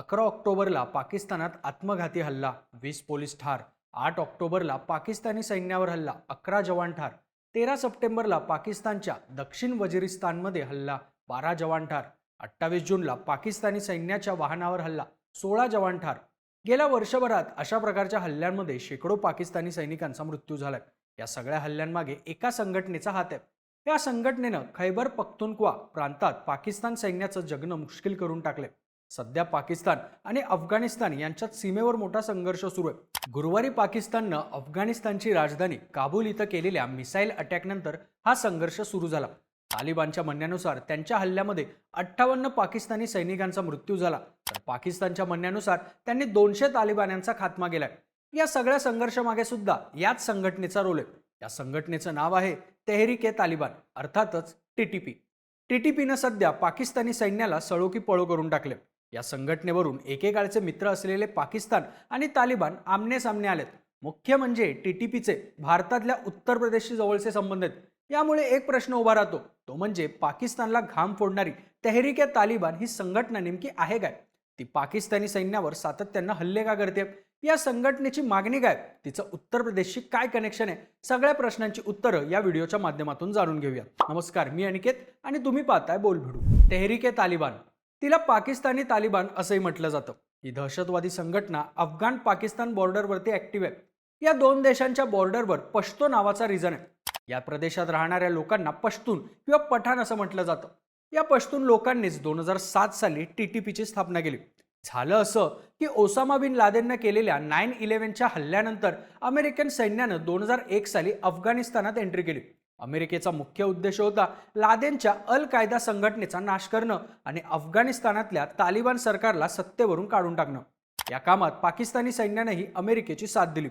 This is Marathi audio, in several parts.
अकरा ऑक्टोबरला पाकिस्तानात आत्मघाती हल्ला वीस पोलीस ठार आठ ऑक्टोबरला पाकिस्तानी सैन्यावर हल्ला अकरा जवान ठार तेरा सप्टेंबरला पाकिस्तानच्या दक्षिण वजिरिस्तानमध्ये हल्ला बारा जवान ठार अठ्ठावीस जूनला पाकिस्तानी सैन्याच्या वाहनावर हल्ला सोळा जवान ठार. गेल्या वर्षभरात अशा प्रकारच्या हल्ल्यांमध्ये शेकडो पाकिस्तानी सैनिकांचा मृत्यू झालाय. या सगळ्या हल्ल्यांमागे एका संघटनेचा हात आहे. या संघटनेनं खैबर पख्तुनक्वा प्रांतात पाकिस्तान सैन्याचं जगणं मुश्किल करून टाकले सध्या पाकिस्तान आणि अफगाणिस्तान यांच्यात सीमेवर मोठा संघर्ष सुरू आहे. गुरुवारी पाकिस्ताननं अफगाणिस्तानची राजधानी काबूल इथं केलेल्या मिसाईल अटॅकनंतर हा संघर्ष सुरू झाला. तालिबानच्या म्हणण्यानुसार त्यांच्या हल्ल्यामध्ये अठ्ठावन्न पाकिस्तानी सैनिकांचा मृत्यू झाला. तर पाकिस्तानच्या म्हणण्यानुसार त्यांनी दोनशे तालिबान्यांचा खात्मा केलाय. या सगळ्या संघर्षामागे सुद्धा याच संघटनेचा रोल आहे. या संघटनेचं नाव आहे तेहरीक ए तालिबान अर्थातच टीटीपी टीटीपीनं सध्या पाकिस्तानी सैन्याला सळोकी पळो करून टाकले या संघटनेवरून एकेकाळचे मित्र असलेले पाकिस्तान आणि तालिबान आमने सामने आलेत. मुख्य म्हणजे टीटीपीचे भारतातल्या उत्तर प्रदेशशी जवळचे संबंध आहेत. यामुळे एक प्रश्न उभा राहतो तो म्हणजे पाकिस्तानला घाम फोडणारी तेहरीक ए तालिबान ही संघटना नेमकी आहे काय? ती पाकिस्तानी सैन्यावर सातत्यानं हल्ले का करते या संघटनेची मागणी काय? तिचं उत्तर प्रदेशशी काय कनेक्शन आहे? सगळ्या प्रश्नांची उत्तरं या व्हिडिओच्या माध्यमातून जाणून घेऊया नमस्कार मी अनिकेत आणि तुम्ही पाहताय बोल भिडू तेहरिके ए तालिबान. तिला पाकिस्तानी तालिबान असंही म्हटलं जातं. ही दहशतवादी संघटना अफगाण पाकिस्तान बॉर्डरवरती ऍक्टिव्ह आहे. या दोन देशांच्या बॉर्डरवर पश्तो नावाचा रिजन आहे. या प्रदेशात राहणाऱ्या लोकांना पश्तून किंवा पठाण असं म्हटलं जातं. या पश्तून लोकांनीच दोन हजार सात साली टीटीपीची स्थापना केली. झालं असं की ओसामा बिन लादेननं केलेल्या नाईन इलेव्हनच्या हल्ल्यानंतर अमेरिकन सैन्यानं दोन हजार एक साली अफगाणिस्तानात एंट्री केली. अमेरिकेचा मुख्य उद्देश होता लादेनच्या अल कायदा संघटनेचा नाश करणं आणि अफगाणिस्तानातल्या तालिबान सरकारला सत्तेवरून काढून टाकणं. या कामात पाकिस्तानी सैन्यानेही अमेरिकेची साथ दिली.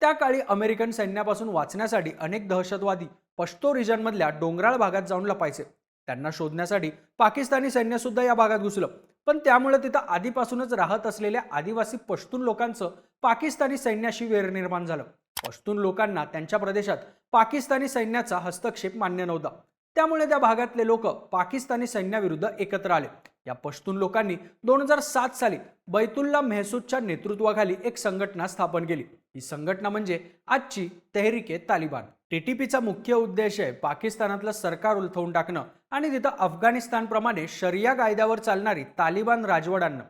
त्या काळी अमेरिकन सैन्यापासून वाचण्यासाठी अनेक दहशतवादी पश्तो रिजनमधल्या डोंगराळ भागात जाऊन लपायचे. त्यांना शोधण्यासाठी पाकिस्तानी सैन्य सुद्धा या भागात घुसलं. पण त्यामुळे तिथं आधीपासूनच राहत असलेल्या आदिवासी पश्तून लोकांचं पाकिस्तानी सैन्याशी वेर निर्माण झालं. पश्तून लोकांना त्यांच्या प्रदेशात पाकिस्तानी सैन्याचा हस्तक्षेप मान्य नव्हता. त्यामुळे त्या भागातले लोक पाकिस्तानी सैन्याविरुद्ध एकत्र आले. या पश्तून लोकांनी दोन हजार सात साली बैतुल्ला मेहसूदच्या नेतृत्वाखाली एक संघटना स्थापन केली. ही संघटना म्हणजे आजची तेहरिके तालिबान. टीटीपीचा मुख्य उद्देश आहे पाकिस्तानातलं सरकार उलथवून टाकणं आणि तिथं अफगाणिस्तानप्रमाणे शरिया कायद्यावर चालणारी तालिबान राजवट आणणं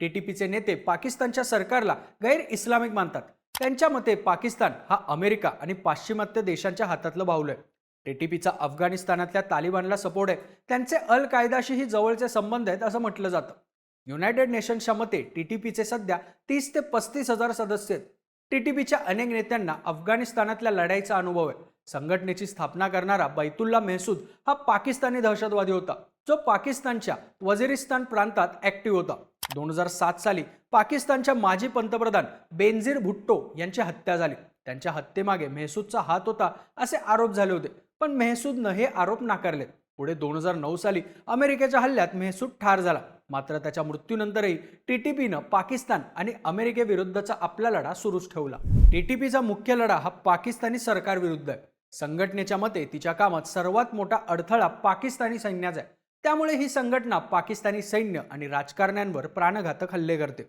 टीटीपीचे नेते पाकिस्तानच्या सरकारला गैर इस्लामिक मानतात. त्यांच्या मते पाकिस्तान हा अमेरिका आणि पाश्चिमात्य देशांच्या हातातलं बाहुलं आहे. टीटीपीचा अफगाणिस्तानातल्या तालिबानला सपोर्ट आहे. त्यांचे अल कायदाशीही जवळचे संबंध आहेत असं म्हटलं जातं. युनायटेड नेशन्सच्या मते टीटीपीचे सध्या तीस ते पस्तीस हजार सदस्य आहेत. टीटीपीच्या अनेक नेत्यांना अफगाणिस्तानातल्या लढाईचा अनुभव आहे. संघटनेची स्थापना करणारा बैतुल्ला मेहसूद हा पाकिस्तानी दहशतवादी होता. जो पाकिस्तानच्या वजिरिस्तान प्रांतात ऍक्टिव्ह होता. दोन हजार सात साली पाकिस्तानच्या माजी पंतप्रधान बेनझीर भुट्टो यांची हत्या झाली. त्यांच्या हत्येमागे मेहसूदचा हात होता असे आरोप झाले होते. पण मेहसूदनं हे आरोप नाकारले. पुढे दोन हजार नऊ साली अमेरिकेच्या हल्ल्यात मेहसूद ठार झाला. मात्र त्याच्या मृत्यूनंतरही टीटीपीनं पाकिस्तान आणि अमेरिकेविरुद्धचा आपला लढा सुरूच ठेवला. टीटीपीचा मुख्य लढा हा पाकिस्तानी सरकारविरुद्ध आहे. संघटनेच्या मते तिच्या कामात सर्वात मोठा अडथळा पाकिस्तानी सैन्याचा आहे. त्यामुळे ही संघटना पाकिस्तानी सैन्य आणि राजकारण्यांवर प्राणघातक हल्ले करते.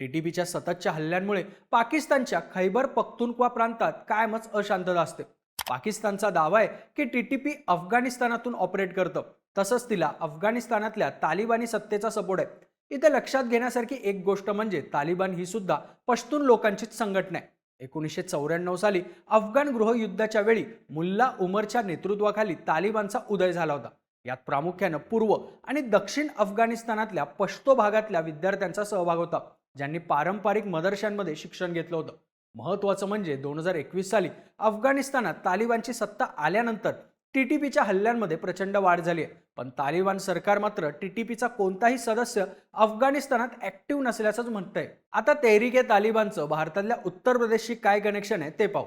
टीटीपीच्या सततच्या हल्ल्यांमुळे पाकिस्तानच्या खैबर पख्तूनक्वा प्रांतात कायमच अशांतता असते पाकिस्तानचा दावा आहे की टीटीपी अफगाणिस्तानातून ऑपरेट करतं. तसंच तिला अफगाणिस्तानातल्या तालिबानी सत्तेचा सपोर्ट आहे. इथे लक्षात घेण्यासारखी एक गोष्ट म्हणजे तालिबान ही सुद्धा पश्तून लोकांचीच संघटना आहे. एकोणीसशे चौऱ्याण्णव साली अफगाण गृहयुद्धाच्या वेळी मुल्ला उमरच्या नेतृत्वाखाली तालिबानचा उदय झाला होता. यात प्रामुख्यानं पूर्व आणि दक्षिण अफगाणिस्तानातल्या पश्तो भागातल्या विद्यार्थ्यांचा सहभाग होता ज्यांनी पारंपरिक मदरशांमध्ये शिक्षण घेतलं होतं. महत्त्वाचं म्हणजे दोन हजार एकवीस साली अफगाणिस्तानात तालिबानची सत्ता आल्यानंतर टीटीपीच्या हल्ल्यांमध्ये प्रचंड वाढ झाली आहे. पण तालिबान सरकार मात्र टीटीपीचा कोणताही सदस्य अफगाणिस्तानात ऍक्टिव्ह नसल्याचंच म्हणतंय. आता तेहरिके तालिबानचं भारतातल्या उत्तर प्रदेशशी काय कनेक्शन आहे ते पाहू.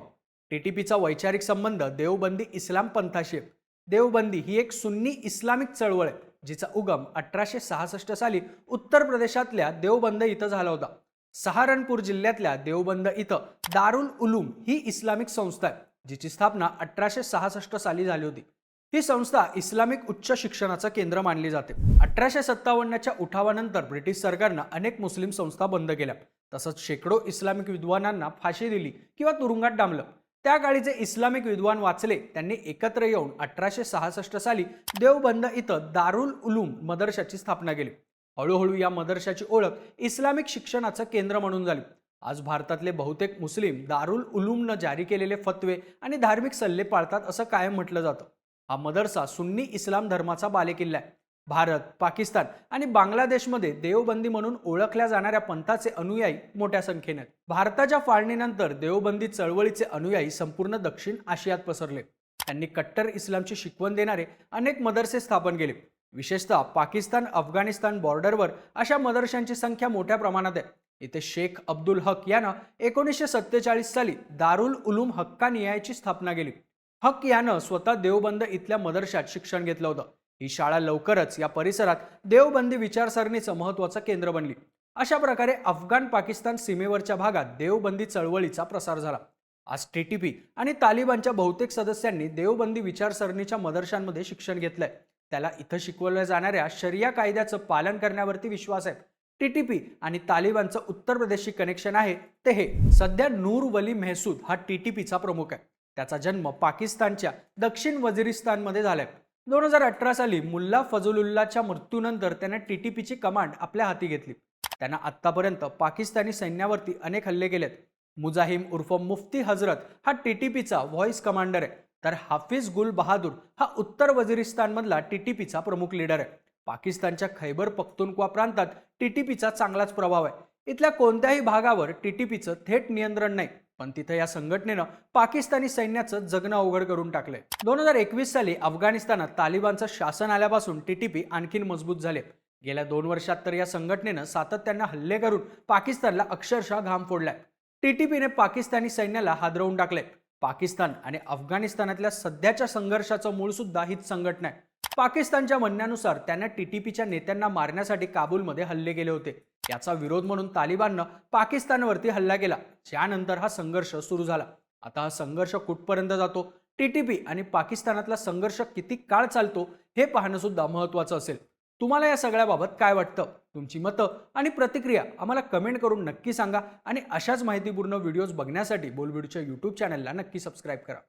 टीटीपीचा वैचारिक संबंध देवबंदी इस्लाम पंथाशी आहे. देवबंदी ही एक सुन्नी इस्लामिक चळवळ आहे जिचा उगम अठराशे सहासष्ट साली उत्तर प्रदेशातल्या देवबंद इथं झाला होता. सहारनपूर जिल्ह्यातल्या देवबंद इथं दारुल उलूम ही इस्लामिक संस्था आहे जिची स्थापना अठराशे सहासष्ट साली झाली होती. ही संस्था इस्लामिक उच्च शिक्षणाचं केंद्र मानली जाते. अठराशे सत्तावन्नच्या उठावानंतर ब्रिटिश सरकारनं अनेक मुस्लिम संस्था बंद केल्या तसंच शेकडो इस्लामिक विद्वानांना फाशी दिली किंवा तुरुंगात डांबलं. त्या काळी जे इस्लामिक विद्वान वाचले. त्यांनी एकत्र येऊन अठराशे सहासष्ट साली देवबंद इथं दारुल उलूम मदरशाची स्थापना केली. हळूहळू या मदरशाची ओळख इस्लामिक शिक्षणाचं केंद्र म्हणून झाली. आज भारतातले बहुतेक मुस्लिम दारुल उलूमनं जारी केलेले फतवे आणि धार्मिक सल्ले पाळतात असं कायम म्हटलं जातं. हा मदरसा सुन्नी इस्लाम धर्माचा बालेकिल्ला आहे. भारत पाकिस्तान आणि बांगलादेशमध्ये देवबंदी म्हणून ओळखल्या जाणाऱ्या पंथाचे अनुयायी मोठ्या संख्येने. भारताच्या फाळणीनंतर देवबंदी चळवळीचे अनुयायी संपूर्ण दक्षिण आशियात पसरले. त्यांनी कट्टर इस्लामची शिकवण देणारे अनेक मदरसे स्थापन केले. विशेषतः पाकिस्तान अफगाणिस्तान बॉर्डरवर अशा मदरशांची संख्या मोठ्या प्रमाणात आहे. इथे शेख अब्दुल हक यानं एकोणीसशे सत्तेचाळीस साली दारुल उलूम हक्कानियाची स्थापना केली. हक यानं स्वतः देवबंद इथल्या मदरशात शिक्षण घेतलं होतं. ही शाळा लवकरच या परिसरात देवबंदी विचारसरणीचं महत्वाचं केंद्र बनली. अशा प्रकारे अफगाण पाकिस्तान सीमेवरच्या भागात देवबंदी चळवळीचा प्रसार झाला. आज टीटीपी आणि तालिबानच्या बहुतेक सदस्यांनी देवबंदी विचारसरणीच्या मदरशांमध्ये शिक्षण घेतलंय. त्याला इथं शिकवल्या जाणाऱ्या शरिया कायद्याचं पालन करण्यावरती विश्वास आहे. टीटीपी आणि तालिबानचं उत्तर प्रदेशशी कनेक्शन आहे ते हे. सध्या नूर वली मेहसूद हा टीटीपीचा प्रमुख आहे. त्याचा जन्म पाकिस्तानच्या दक्षिण वजिरिस्तानमध्ये झालाय. दोन हजार अठरा साली मुल्ला फजलुल्लाच्या मृत्यूनंतर त्याने टीटीपीची कमांड आपल्या हाती घेतली. त्यानं आत्तापर्यंत पाकिस्तानी सैन्यावरती अनेक हल्ले केलेत. मुजाहिम उर्फ मुफ्ती हजरत हा टीटीपीचा व्हॉइस कमांडर आहे. तर हाफिज गुल बहादूर हा उत्तर वजिरिस्तानमधला टीटीपीचा प्रमुख लीडर आहे. पाकिस्तानच्या खैबर पख्तुनक्वा प्रांतात टीटीपीचा चांगलाच प्रभाव आहे. इथल्या कोणत्याही भागावर टीटीपीचं थेट नियंत्रण नाही. पण तिथं या संघटनेनं पाकिस्तानी सैन्याचं जगणं अवघड करून टाकलंय. दोन हजार एकवीस साली अफगाणिस्तानात तालिबानचं शासन आल्यापासून टीटीपी आणखीन मजबूत झाले. गेल्या दोन वर्षात तर या संघटनेनं सातत्यानं हल्ले करून पाकिस्तानला अक्षरशः घाम फोडलाय. टीटीपीने पाकिस्तानी सैन्याला हादरवून टाकले पाकिस्तान आणि अफगाणिस्तानातल्या सध्याच्या संघर्षाचं मूळ सुद्धा हीच संघटना आहे. पाकिस्तानच्या म्हणण्यानुसार त्यांना टीटीपीच्या नेत्यांना मारण्यासाठी काबूलमध्ये हल्ले केले होते. याचा विरोध म्हणून तालिबाननं पाकिस्तानवरती हल्ला केला. ज्यानंतर हा संघर्ष सुरू झाला. आता हा संघर्ष कुठपर्यंत जातो? टीटीपी आणि पाकिस्तानातला संघर्ष किती काळ चालतो? हे पाहणं सुद्धा महत्वाचं असेल. तुम्हाला या सगळ्याबाबत काय वाटतं? तुमची मतं आणि प्रतिक्रिया आम्हाला कमेंट करून नक्की सांगा आणि अशाच माहितीपूर्ण व्हिडिओज बघण्यासाठी बोलबिडूच्या यूट्यूब चॅनलला नक्की सबस्क्राईब करा.